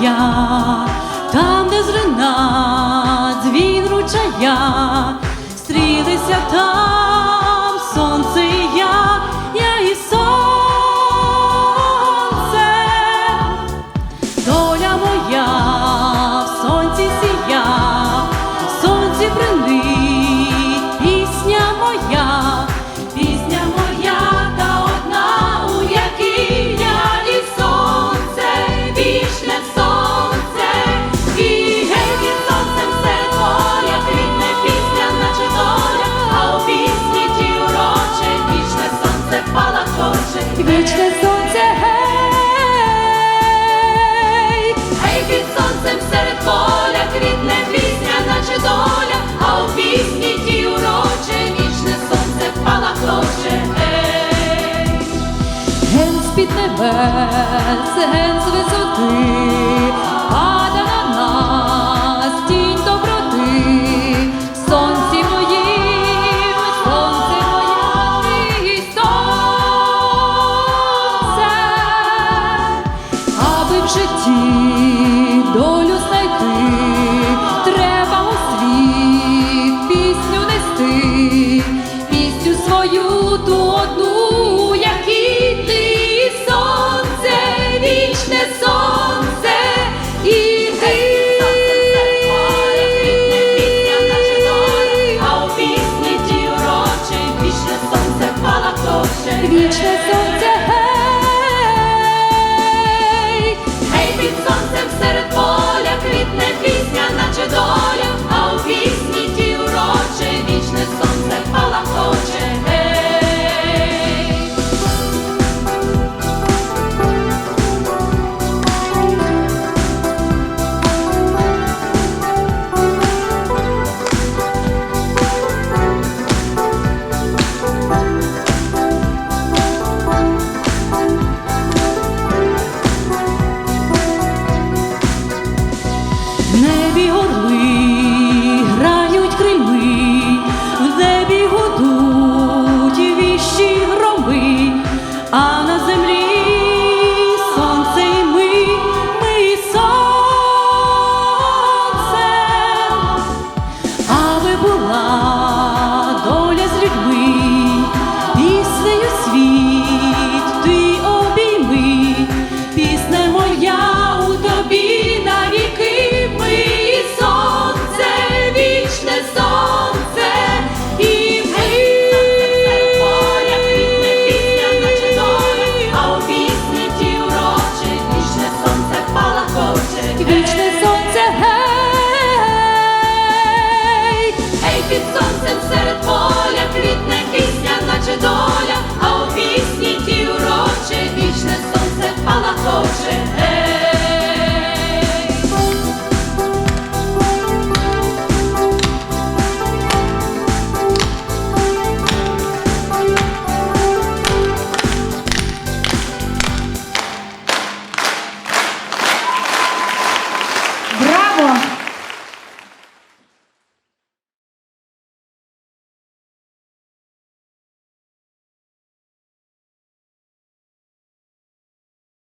я, там, де зрина, дзвін ручая, стрілися там, сонце і я, я і сонце, доля моя в сонці сія. hands, the hands so clean. небі орли, грають крими, в небі гудуть віщі громи, а на землі сонце і ми, ми сонце, аби була.